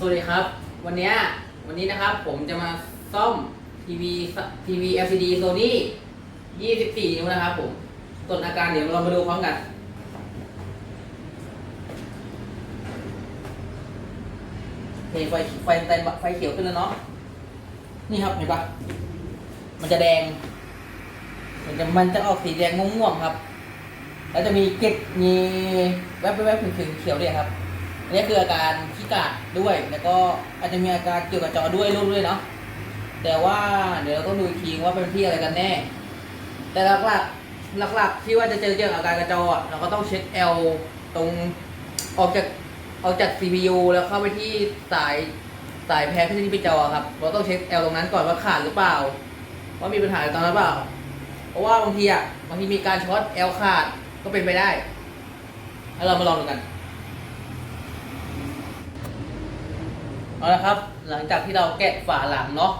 สวัสดีครับ วันนี้วันนี้นะครับผมจะมาซ่อมทีวีทีวี LCD Sony 24 นิ้วนะครับผมส่วนอาการเดี๋ยวเรามาดูพร้อมกันเห็นไฟไฟไฟไฟเขียวขึ้นแล้วเนาะนี่ครับเห็นปะมันจะแดง มันจะมันจะออกสีแดงม่วงๆครับ แล้วจะมีเก็ดมีแวบๆถึงๆเขียวเนี่ยครับ อันนี้คืออาการขี้กาดด้วย แล้วก็อาจจะมีอาการเกี่ยวกับจอด้วยรูปด้วยเนาะ แต่ว่าเดี๋ยวเราต้องดูอีกทีว่าเป็นที่อะไรกันแน่ แต่หลักหลักหลักหลักๆที่ว่าจะเจอเกี่ยวกับอาการกระจออะเราก็ต้องเช็ค L ตรงออกจากออกจาก CPU แล้วเข้าไปที่สายสายแพรที่ที่ไปจอครับ เราต้องเช็ค L ตรงนั้นก่อนว่าขาดหรือเปล่า ว่ามีปัญหาตอนนั้นเปล่า เพราะว่าบางทีอะบางทีมีการช็อต L ขาดก็เป็นไปได้ แล้วเรามาลองดูกัน เอาละครับ หลังจากที่เราแกะฝาหลังเนาะ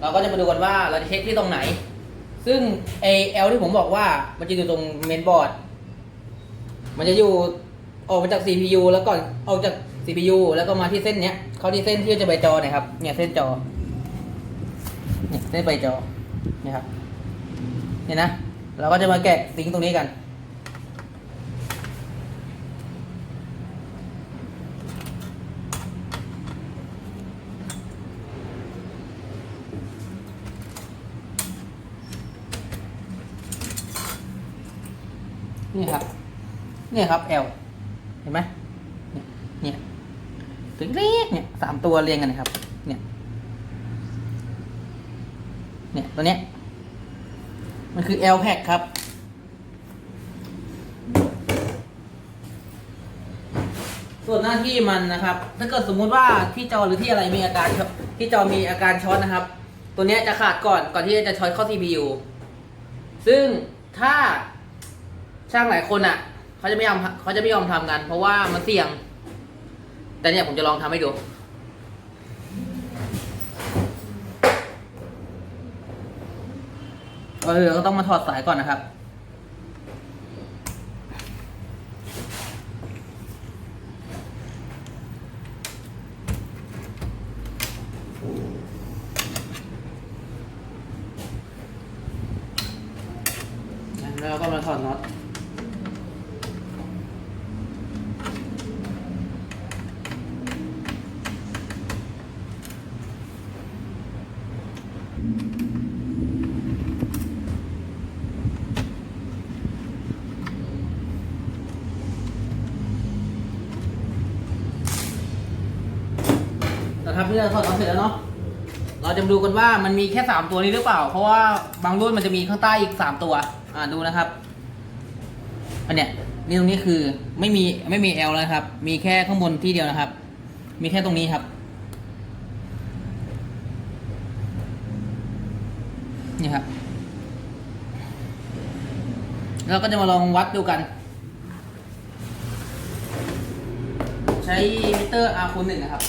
เราก็จะมาดูกันว่าเราจะเช็คที่ตรงไหน ซึ่งไอเอลที่ผมบอกว่ามันจะอยู่ตรงเมนบอร์ด มันจะอยู่ออกมาจาก CPU แล้วก่อนออกจาก CPU แล้วก็มาที่เส้นเนี้ย เข้าที่เส้นที่จะไปจอเนี่ยครับ เนี่ยเส้นจอ เนี่ยเส้นไปจอ เนี่ยครับ เนี่ยนะ เราก็จะมาแกะซิงค์ตรงนี้กันครับ เนี่ยครับ L เห็นไหมเนี่ยถึงเล็กเนี่ยสามตัวเรียงกันนะครับ เนี่ย เนี่ยตัวเนี้ย มันคือ L pack ครับ ส่วนหน้าที่มันนะครับ ถ้าเกิดสมมุติว่าที่จอหรือที่อะไรมีอาการที่จอมีอาการช็อตนะครับ ตัวเนี้ยจะขาดก่อนก่อนที่จะช็อตเข้า CPU ซึ่งถ้าช่างหลายคนอะ เขาจะไม่ยอมเขาจะไม่ยอมทำกัน เพราะว่ามันเสี่ยง แต่เนี่ยผมจะลองทำให้ดูเออก็ต้องมาถอดสายก่อนนะครับ แล้วก็มาถอดน็อต นะครับเพื่อถอดน็อตเสร็จแล้วเนาะ เราจะมาดูกันว่ามันมีแค่สามตัวนี้หรือเปล่า เพราะว่าบางรุ่นมันจะมีข้างใต้อีกสามตัว อ่าดูนะครับ อันเนี้ยนี่ตรงนี้คือไม่มีไม่มี L แล้วนะครับ มีแค่ข้างบนที่เดียวนะครับ มีแค่ตรงนี้ครับ นี่ครับเราก็จะมาลองวัดดูกัน ใช้มิเตอร์ R คูณหนึ่งนะครับ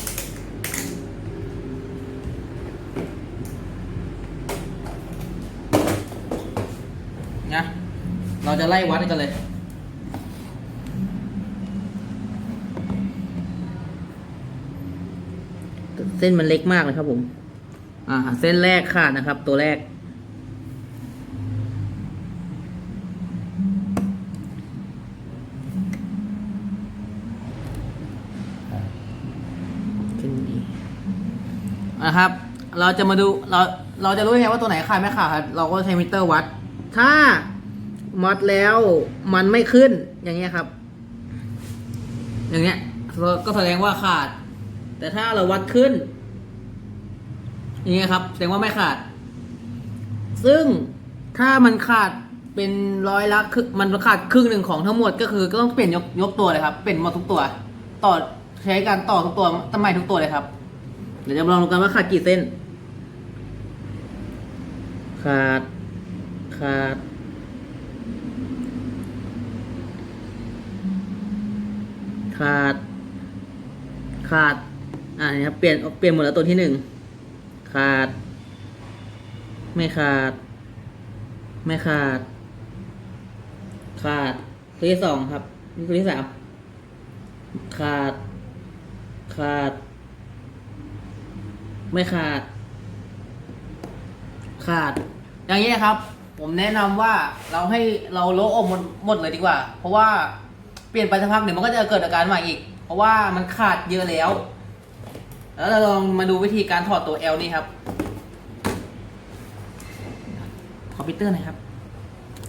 นะเราจะไล่วัดกันเลยเส้นมันเล็กมากเลยครับผม อ่า เส้นแรกขาดนะครับ ตัวแรก นะครับ เราจะมาดูเราเราจะรู้ไงว่าตัวไหนขาดไม่ขาดครับเราก็ใช้มิเตอร์วัด ถ้ามัดแล้วมันไม่ขึ้นอย่างเงี้ยครับ อย่างเงี้ยก็แสดงว่าขาด แต่ถ้าเราวัดขึ้น อย่างเงี้ยครับ แสดงว่าไม่ขาด ซึ่งถ้ามันขาดเป็นร้อยละครึ่งมันขาดครึ่งหนึ่งของทั้งหมดก็คือก็ต้องเปลี่ยนยกยกตัวเลยครับ เปลี่ยนหมดทุกตัว ต่อใช้การต่อทุกตัวตั้งใหม่ทุกตัวเลยครับ เดี๋ยวจะลองดูกันว่าขาดกี่เส้น ขาด ขาด ขาด ขาด อ่านี่ครับ เปลี่ยน เปลี่ยนหมดแล้วตัวที่หนึ่ง ขาด ไม่ขาด ไม่ขาด ขาด ตัวที่สองครับนี่ตัวที่สาม ขาด ขาด ไม่ขาด ขาด อย่างนี้ครับ ผมแนะนำว่าเราให้เราโละออกหมดหมดเลยดีกว่า เพราะว่าเปลี่ยนไปสักพักเดี๋ยวมันก็จะเกิดอาการใหม่อีก เพราะว่ามันขาดเยอะแล้ว แล้วเราลองมาดูวิธีการถอดตัว L นี่ครับขอพิเตอร์หน่อยครับ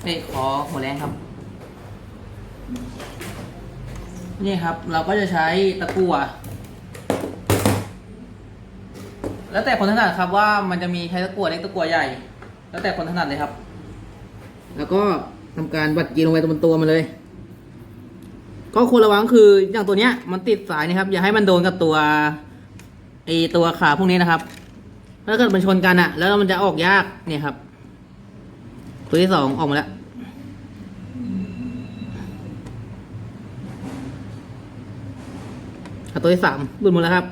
เอ้ยขอหัวแรงครับ นี่ครับ เราก็จะใช้ตะกั่ว แล้วแต่คนถนัดครับว่ามันจะมีใช้ตะกั่วเล็กตะกั่วใหญ่ แล้วแต่คนถนัดเลยครับ แล้วก็ทำการบัดกีลงไปตรงบนตัวมันเลย ก็ควรระวังคืออย่างตัวเนี้ยมันติดสายนะครับ อย่าให้มันโดนกับตัวไอตัวขาพวกนี้นะครับถ้าเกิดมันชนกันอะแล้วมันจะออกยากเนี่ยครับ ตัวที่สองออกมาแล้วตัวที่สามหลุดหมดแล้วครับ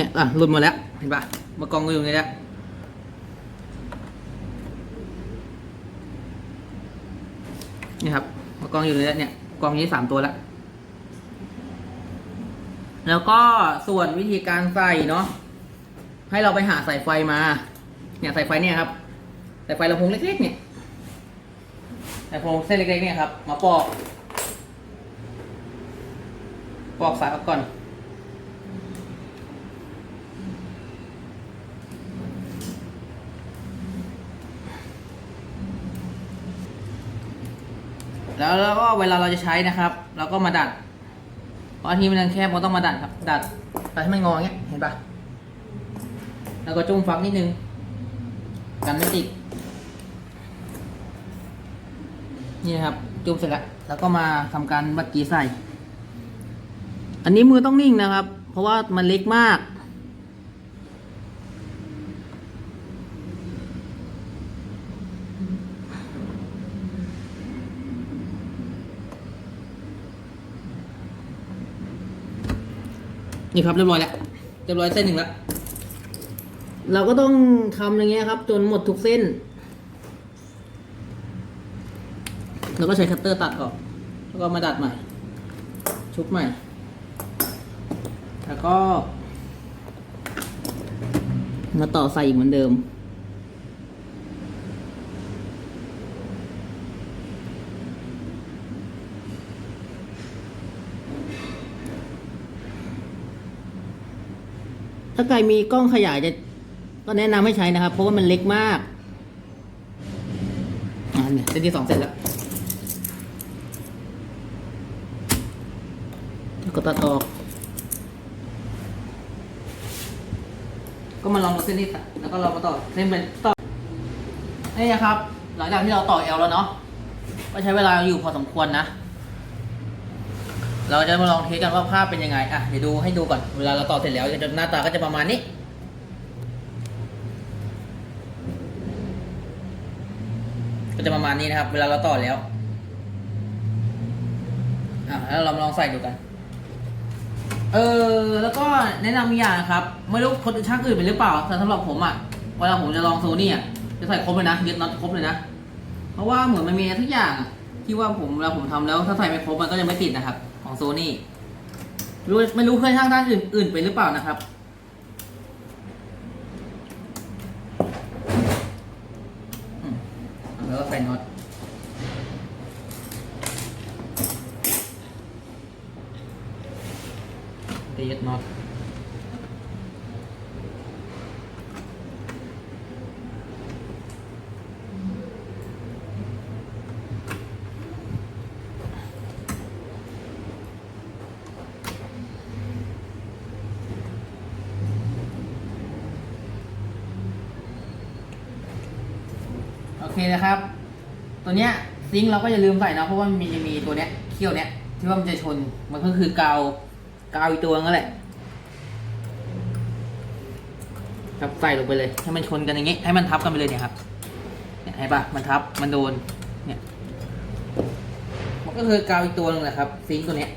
เนี่ยอะหลุดหมดแล้ว เห็นปะมากองอยู่ในนี้แล้วนี่ครับมากองอยู่ในนี้เนี่ยกองนี้สามตัวแล้ว แล้วก็ส่วนวิธีการใส่เนาะให้เราไปหาสายไฟมา เนี่ยสายไฟเนี่ยครับสายไฟลำโพงเล็กๆเนี่ยสายโพงเส้นเล็กๆเนี่ยครับ มาปอก ปอกสายออกก่อน แล้วแล้วก็เวลาเราจะใช้นะครับเราก็มาดัดเพราะที่มันยังแคบเราต้องมาดัดครับ ดัดดัดให้มันงอเงี้ยเห็นปะแล้วก็จุ้มฟักนิดนึงกันไม่ติดนี่นะครับจุ้มเสร็จแล้วแล้วก็มาทำการบัดกีใส่ อันนี้มือต้องนิ่งนะครับ เพราะว่ามันเล็กมาก นี่ครับเรียบร้อยแล้วเรียบร้อยเส้นหนึ่งแล้วเราก็ต้องทำอย่างเงี้ยครับ จนหมดทุกเส้น แล้วก็ใช้คัตเตอร์ตัดออก แล้วก็มาดัดใหม่ ชุบใหม่ แล้วก็ มาต่อใส่อีกเหมือนเดิม ถ้าใครมีกล้องขยายจะก็แนะนำให้ใช้นะครับ เพราะว่ามันเล็กมากอ่าเนี่ยเส้นที่สองเสร็จแล้วก็ตัดออก ก็มาลองดูเส้นที่สามแล้วก็เรามาต่อเส้นเป็นต่อนี่นะครับ หลังจากที่เราต่อเอลแล้วเนาะก็ใช้เวลาอยู่พอสมควรนะ เราจะมาลองเทสกันว่าภาพเป็นยังไง อะ เดี๋ยวดูให้ดูก่อน เวลาเราต่อเสร็จแล้วจะหน้าตาก็จะประมาณนี้ ก็จะประมาณนี้นะครับ เวลาเราต่อแล้ว อะ แล้วเรามาลองใส่ดูกัน เออ แล้วก็แนะนำอีอย่างนะครับ ไม่รู้คนช่างอื่นเป็นหรือเปล่าแต่สำหรับผมอะ เวลาผมจะลองโซนี่อะ จะใส่ครบเลยนะยึดน็อตครบเลยนะ เพราะว่าเหมือนมันมีทุกอย่างที่ว่าผมเวลาผมทำแล้วถ้าใส่ไม่ครบมันก็จะไม่ติดนะครับ ของโซนี่รู้ไม่รู้เคยช่างด้านอื่นอื่นเป็นหรือเปล่านะครับ อืมแล้วก็ใส่น็อตตียึดน็อตโอเค นะครับ ตัวเนี้ยซิงค์เราก็อย่าลืมใส่นะเพราะว่ามันจะมีตัวเนี้ยเขี้ยวเนี้ยที่ว่ามันจะชนมันก็คือกาวกาวอีกตัวนั่นแหละครับใส่ลงไปเลย ให้มันชนกันอย่างงี้ ให้มันทับกันไปเลยเนี่ยครับเนี่ยเห็นปะมันทับมันโดนเนี่ยมันก็คือกาวอีกตัวนึงแหละครับ ซิงค์ตัวเนี้ย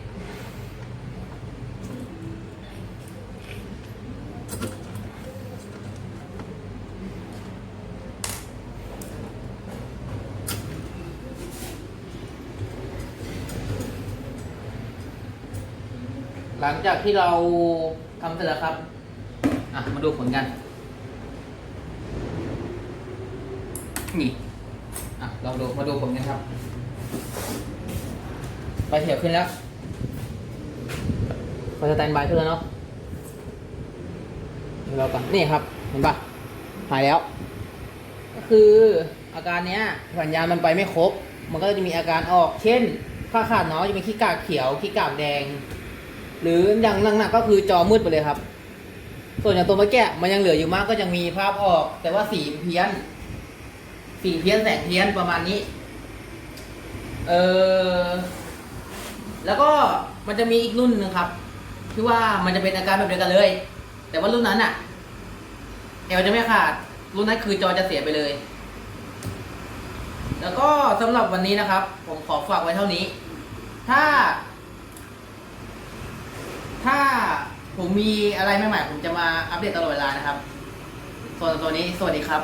หลังจากที่เราทำเสร็จแล้วครับอะมาดูผลกัน นี่อะลองดูมาดูผลกันครับไฟเขียวขึ้นแล้วไฟสแตนบายขึ้นแล้วเนาะเดี๋ยวเรากันนี่ครับ เห็นปะหายแล้ว ก็คืออาการเนี้ยสัญญาณมันไปไม่ครบ มันก็จะมีอาการออก เช่น ค่าขาดน้อยจะเป็นขี้กากเขียว ขี้กากแดง หรืออย่างหนักๆก็คือจอมืดไปเลยครับ ส่วนอย่างตัวเมื่อกี้มันยังเหลืออยู่มากก็ยังมีภาพออก แต่ว่าสีเพี้ยน สีเพี้ยนแสงเพี้ยนประมาณนี้ เออแล้วก็มันจะมีอีกรุ่นนึงครับที่ว่ามันจะเป็นอาการแบบเดียวกันเลย แต่ว่ารุ่นนั้นอะแอลจะไม่ขาด รุ่นนั้นคือจอจะเสียไปเลย แล้วก็สำหรับวันนี้นะครับ ผมขอฝากไว้เท่านี้ ถ้า ถ้าผมมีอะไรใหม่ๆผมจะมาอัปเดตตลอดเวลานะครับส่วนตัวนี้สวัสดีครับ